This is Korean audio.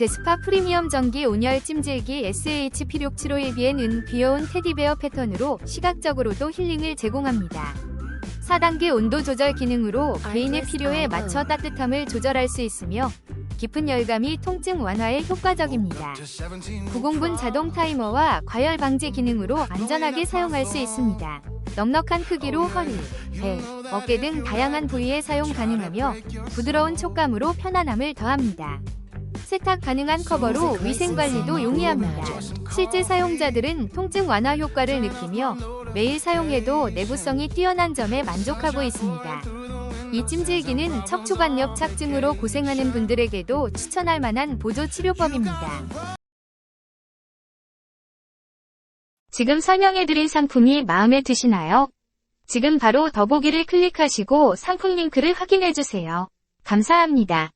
제스파 프리미엄 전기 온열 찜질기 SH-P6751B는 귀여운 테디베어 패턴으로 시각적으로도 힐링을 제공합니다. 4단계 온도 조절 기능으로 개인의 필요에 맞춰 따뜻함을 조절할 수 있으며 깊은 열감이 통증 완화에 효과적입니다. 9공분 자동 타이머와 과열 방지 기능으로 안전하게 사용할 수 있습니다. 넉넉한 크기로 허리, 배, 어깨 등 다양한 부위에 사용 가능하며 부드러운 촉감으로 편안함을 더합니다. 세탁 가능한 커버로 위생관리도 용이합니다. 실제 사용자들은 통증 완화 효과를 느끼며 매일 사용해도 내구성이 뛰어난 점에 만족하고 있습니다. 이 찜질기는 척추관엽 착증으로 고생하는 분들에게도 추천할 만한 보조 치료법입니다. 지금 설명해드린 상품이 마음에 드시나요? 지금 바로 더보기를 클릭하시고 상품 링크를 확인해주세요. 감사합니다.